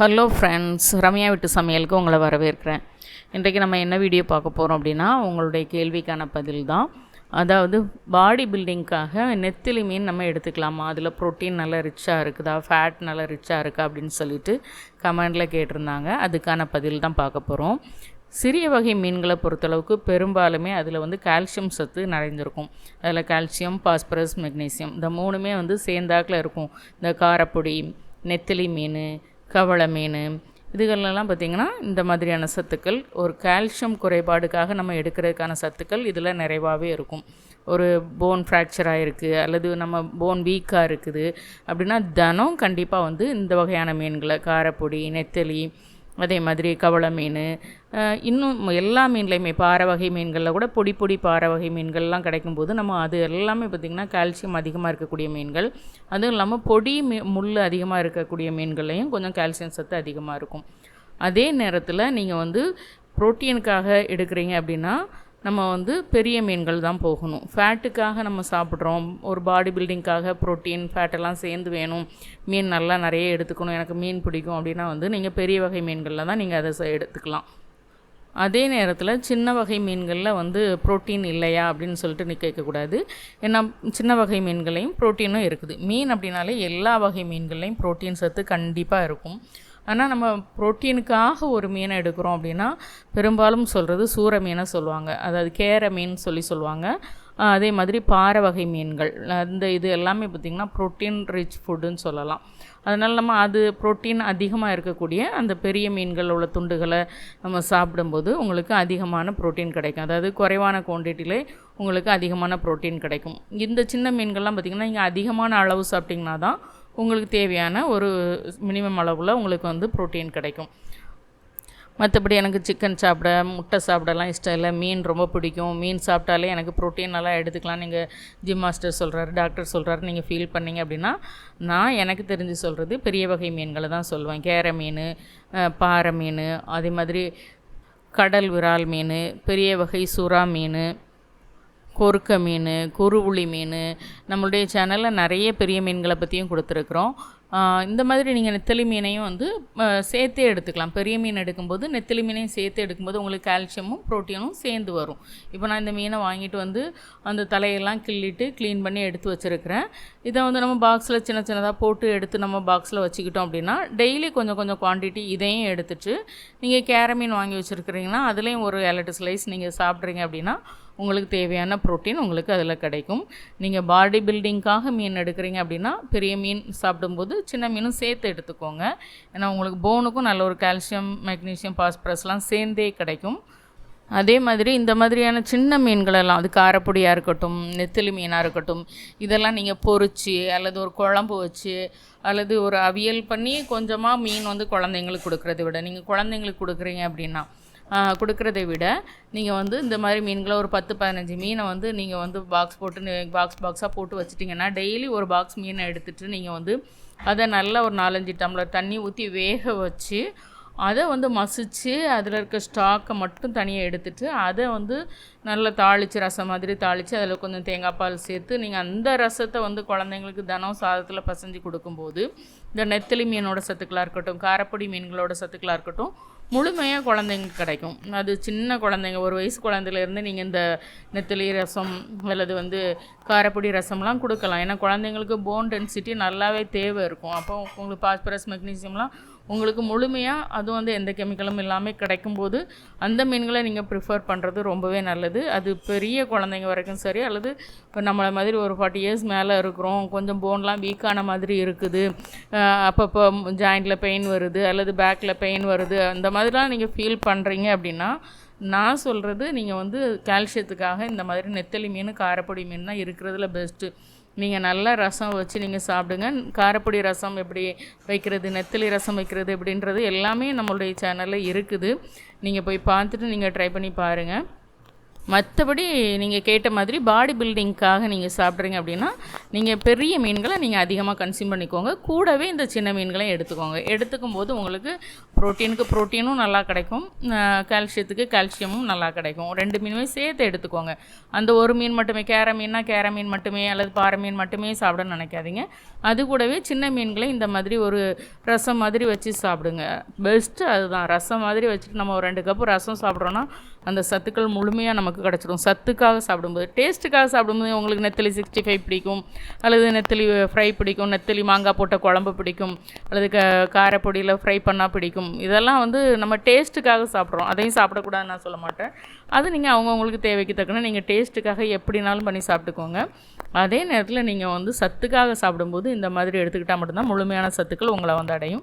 Hello friends Ramya வீட்டு சமையலுக்கு உங்களை வரவேற்கிறேன். இன்றைக்கு நம்ம என்ன வீடியோ பார்க்க போகிறோம் அப்படின்னா உங்களுடைய கேள்விக்கான பதில் தான். அதாவது பாடி பில்டிங்க்காக நெத்திலி மீன் நம்ம எடுத்துக்கலாமா? அதில் ப்ரோட்டீன் நல்லா ரிச்சாக இருக்குதா? ஃபேட் நல்லா ரிச்சாக இருக்கா? அப்படின்னு சொல்லிட்டு கமெண்டில் கேட்டிருந்தாங்க. அதுக்கான பதில் தான் பார்க்க போகிறோம் சிறிய வகை மீன்களை பொறுத்தளவுக்கு பெரும்பாலுமே அதில் வந்து கால்சியம் சத்து நிறைஞ்சிருக்கும். அதில் கால்சியம் பாஸ்பரஸ் மெக்னீசியம் இந்த மூணுமே வந்து சேர்ந்தாக்கில் இருக்கும். இந்த காரப்பொடி நெத்திலி மீன் கவளை மீன் இதுகளெல்லாம் பார்த்திங்கன்னா இந்த மாதிரியான சத்துக்கள். ஒரு கால்சியம் குறைபாடுக்காக நம்ம எடுக்கிறதுக்கான சத்துக்கள் இதில் நிறைவாகவே இருக்கும். ஒரு போன் ஃப்ராக்சராக இருக்குது அல்லது நம்ம போன் வீக்காக இருக்குது. அப்படின்னா தினம் கண்டிப்பாக வந்து இந்த வகையான மீன்களை காரப்பொடி நெத்தலி அதே மாதிரி கவளை மீன் இன்னும் எல்லா மீன்லையுமே பாறை வகை மீன்களில் கூட பொடி பொடி பாறை வகை மீன்கள்லாம் கிடைக்கும்போது நம்ம அது எல்லாமே பார்த்திங்கன்னா கால்சியம் அதிகமாக இருக்கக்கூடிய மீன்கள். அதுவும் இல்லாமல் பொடி மீ முள் அதிகமாக இருக்கக்கூடிய மீன்கள்லையும் கொஞ்சம் கால்சியம் சத்து அதிகமாக இருக்கும். அதே நேரத்தில் நீங்கள் வந்து புரோட்டீனுக்காக எடுக்கிறீங்க அப்படின்னா நம்ம வந்து பெரிய மீன்கள் தான் போகணும். ஃபேட்டுக்காக நம்ம சாப்பிட்றோம். ஒரு பாடி பில்டிங்க்காக ப்ரோட்டீன் ஃபேட்டெல்லாம் சேர்ந்து வேணும். மீன் நல்லா நிறைய எடுத்துக்கணும். எனக்கு மீன் பிடிக்கும் அப்படின்னா வந்து நீங்கள் பெரிய வகை மீன்களில் தான் நீங்கள் அதை எடுத்துக்கலாம். அதே நேரத்தில் சின்ன வகை மீன்களில் வந்து புரோட்டீன் இல்லையா அப்படின்னு சொல்லிட்டு நீ கேட்கக்கூடாது. ஏன்னா சின்ன வகை மீன்களையும் புரோட்டீனும் இருக்குது. மீன் அப்படின்னாலே எல்லா வகை மீன்கள்லையும் புரோட்டீன் சத்து கண்டிப்பாக இருக்கும். ஆனால் நம்ம புரோட்டீனுக்காக ஒரு மீனை எடுக்கிறோம் அப்படின்னா பெரும்பாலும் சொல்கிறது சூர மீனை சொல்லுவாங்க. அதாவது கேர மீன் சொல்லி சொல்லுவாங்க. அதே மாதிரி பாறை வகை மீன்கள். அந்த இது எல்லாமே பார்த்திங்கன்னா ப்ரோட்டீன் ரிச் ஃபுட்டுன்னு சொல்லலாம். அதனால் நம்ம அது புரோட்டீன் அதிகமாக இருக்கக்கூடிய அந்த பெரிய மீன்கள் உள்ள துண்டுகளை நம்ம சாப்பிடும்போது உங்களுக்கு அதிகமான புரோட்டீன் கிடைக்கும். அதாவது குறைவான குவான்டிட்டியிலே உங்களுக்கு அதிகமான புரோட்டீன் கிடைக்கும். இந்த சின்ன மீன்கள்லாம் பார்த்திங்கன்னா நீங்கள் அதிகமான அளவு சாப்பிட்டிங்கன்னா தான் உங்களுக்கு தேவையான ஒரு மினிமம் அளவில் உங்களுக்கு வந்து புரோட்டீன் கிடைக்கும். மற்றபடி எனக்கு சிக்கன் சாப்பிட முட்டை சாப்பிடலாம் இஷ்டம் இல்லை. மீன் ரொம்ப பிடிக்கும். மீன் சாப்பிட்டாலே எனக்கு ப்ரோட்டீன் நல்லா எடுத்துக்கலாம். நீங்கள் ஜிம் மாஸ்டர் சொல்கிறாரு டாக்டர் சொல்கிறாரு நீங்கள் ஃபீல் பண்ணீங்க அப்படின்னா நான் எனக்கு தெரிஞ்சு சொல்கிறது பெரிய வகை மீன்களை தான் சொல்லுவேன். கேர மீன் பாறை மீன் அதே மாதிரி கடல் விரால் மீன் பெரிய வகை சுறா மீன் கொறுக்க மீன் குருவுளி மீன் நம்மளுடைய சேனலில் நிறைய பெரிய மீன்களை பற்றியும் கொடுத்துருக்குறோம். இந்த மாதிரி நீங்கள் நெத்தலி மீனையும் வந்து சேர்த்தே எடுத்துக்கலாம். பெரிய மீன் எடுக்கும்போது நெத்தலி மீனையும் சேர்த்து எடுக்கும்போது உங்களுக்கு கால்சியமும் ப்ரோட்டீனும் சேர்ந்து வரும். இப்போ நான் இந்த மீனை வாங்கிட்டு வந்து அந்த தலையெல்லாம் கிள்ளிட்டு க்ளீன் பண்ணி எடுத்து வச்சுருக்கிறேன். இதை வந்து நம்ம பாக்ஸில் சின்ன சின்னதாக போட்டு எடுத்து நம்ம பாக்ஸில் வச்சுக்கிட்டோம் அப்படின்னா டெய்லி கொஞ்சம் கொஞ்சம் குவான்டிட்டி இதையும் எடுத்துட்டு நீங்கள் கேரமீன் வாங்கி வச்சுருக்கிறீங்கன்னா அதுலேயும் ஒரு ஏழு ஸ்லைஸ் நீங்கள் சாப்பிட்றீங்க அப்படின்னா உங்களுக்கு தேவையான புரோட்டீன் உங்களுக்கு அதில் கிடைக்கும். நீங்கள் பாடி பில்டிங்க்காக மீன் எடுக்கிறீங்க அப்படின்னா பெரிய மீன் சாப்பிடும்போது சின்ன மீனும் சேர்த்து எடுத்துக்கோங்க. ஏன்னா உங்களுக்கு போனுக்கும் நல்ல ஒரு கால்சியம் மெக்னீஷியம் பாஸ்பரஸ்லாம் சேர்ந்தே கிடைக்கும். அதே மாதிரி இந்த மாதிரியான சின்ன மீன்களெல்லாம் அது காரப்பொடியாக இருக்கட்டும் நெத்திலி மீனாக இருக்கட்டும் இதெல்லாம் நீங்கள் பொறிச்சு அல்லது ஒரு குழம்பு வச்சு அல்லது ஒரு அவியல் பண்ணி கொஞ்சமாக மீன் வந்து குழந்தைங்களுக்கு கொடுக்குறத விட நீங்கள் குழந்தைங்களுக்கு கொடுக்குறீங்க அப்படின்னா கொடுக்கறதை விட நீங்கள் வந்து இந்த மாதிரி மீன்களை ஒரு பத்து பதினஞ்சு மீனை வந்து நீங்கள் வந்து பாக்ஸ் போட்டு பாக்ஸ் பாக்ஸாக போட்டு வச்சிட்டிங்கன்னா டெய்லி ஒரு பாக்ஸ் மீனை எடுத்துகிட்டு நீங்கள் வந்து அதை நல்லா ஒரு நாலஞ்சு டம்ளர் தண்ணி ஊற்றி வேக வச்சு அதை வந்து மசிச்சு அதில் இருக்க ஸ்டாக்கை மட்டும் தனியாக எடுத்துட்டு அதை வந்து நல்லா தாளித்து ரசம் மாதிரி தாளித்து அதில் கொஞ்சம் தேங்காய் பால் சேர்த்து நீங்கள் அந்த ரசத்தை வந்து குழந்தைங்களுக்கு தினம் சாதத்தில் பசைஞ்சு கொடுக்கும்போது இந்த நெத்திலி மீனோட சத்துக்களாக இருக்கட்டும் காரப்பொடி மீன்களோட சத்துக்களாக இருக்கட்டும் முழுமையாக குழந்தைங்க கிடைக்கும். அது சின்ன குழந்தைங்க ஒரு வயசு குழந்தையிலேருந்து நீங்கள் இந்த நெத்திலி ரசம் அல்லது வந்து காரப்பொடி ரசம்லாம் கொடுக்கலாம். ஏன்னா குழந்தைங்களுக்கு போன் டென்சிட்டி நல்லாவே தேவை இருக்கும். அப்போ உங்களுக்கு பாஸ்பரஸ் மெக்னீசியம்லாம் உங்களுக்கு முழுமையாக அதுவும் வந்து எந்த கெமிக்கலும் இல்லாமல் கிடைக்கும்போது அந்த மீன்களை நீங்கள் ப்ரிஃபர் பண்ணுறது ரொம்பவே நல்லது. அது பெரிய குழந்தைங்க வரைக்கும் சரி அல்லது இப்போ நம்மளை மாதிரி ஒரு ஃபார்ட்டி இயர்ஸ் மேலே இருக்கிறோம். கொஞ்சம் போன்லாம் வீக்கான மாதிரி இருக்குது. அப்பப்போ ஜாயிண்டில் பெயின் வருது அல்லது பேக்கில் பெயின் வருது அந்த மாதிரிலாம் நீங்கள் ஃபீல் பண்ணுறீங்க அப்படின்னா நான் சொல்கிறது நீங்கள் வந்து கால்சியத்துக்காக இந்த மாதிரி நெத்தலி மீன் காரப்பொடி மீன் தான் இருக்கிறதுல பெஸ்ட்டு நீங்கள் நல்லா ரசம் வச்சு நீங்கள் சாப்பிடுங்க. காரப்பொடி ரசம் எப்படி வைக்கிறது நெத்தலி ரசம் வைக்கிறது எப்படின்றது எல்லாமே நம்மளுடைய சேனலில் இருக்குது. நீங்கள் போய் பார்த்துட்டு நீங்கள் ட்ரை பண்ணி பாருங்கள் மற்றபடி நீங்கள் கேட்ட மாதிரி பாடி பில்டிங்க்காக நீங்கள் சாப்பிட்றீங்க அப்படின்னா நீங்கள் பெரிய மீன்களை நீங்கள் அதிகமாக கன்சியூம் பண்ணிக்கோங்க. கூடவே இந்த சின்ன மீன்களையும் எடுத்துக்கோங்க. எடுத்துக்கும் போது உங்களுக்கு ப்ரோட்டீனுக்கு ப்ரோட்டீனும் நல்லா கிடைக்கும். கால்சியத்துக்கு கால்சியமும் நல்லா கிடைக்கும். ரெண்டு மீனுமே சேர்த்து எடுத்துக்கோங்க. அந்த ஒரு மீன் மட்டுமே கேர மீன்னா கேர மீன் மட்டுமே அல்லது பாறை மீன் மட்டுமே சாப்பிட நினைக்காதீங்க. அது கூடவே சின்ன மீன்களை இந்த மாதிரி ஒரு ரசம் மாதிரி வச்சு சாப்பிடுங்க. பெஸ்ட்டு அதுதான். ரசம் மாதிரி வச்சுட்டு நம்ம ஒரு ரெண்டு கப்பு ரசம் சாப்பிட்றோன்னா அந்த சத்துக்கள் முழுமையாக நமக்கு கிடச்சிடும் சத்துக்காக சாப்பிடும்போது டேஸ்ட்டுக்காக சாப்பிடும்போது உங்களுக்கு நெத்தலி சிக்ஸ்டி ஃபைவ் பிடிக்கும். அல்லது நெத்தலி ஃப்ரை பிடிக்கும். நெத்தலி மாங்காய் போட்ட குழம்பு பிடிக்கும். அல்லது க காரப்பொடியில் ஃப்ரை பண்ணால் பிடிக்கும். இதெல்லாம் வந்து நம்ம டேஸ்ட்டுக்காக சாப்பிட்றோம். அதையும் சாப்பிடக்கூடாதுன்னு நான் சொல்ல மாட்டேன். அது நீங்கள் அவங்கவுங்களுக்கு தேவைக்கு தக்கன நீங்கள் டேஸ்ட்டுக்காக எப்படினாலும் பண்ணி சாப்பிட்டுக்கோங்க. அதே நேரத்தில் நீங்கள் வந்து சத்துக்காக சாப்பிடும்போது இந்த மாதிரி எடுத்துக்கிட்டால் மட்டும்தான் முழுமையான சத்துக்கள் உங்களை வந்து அடையும்.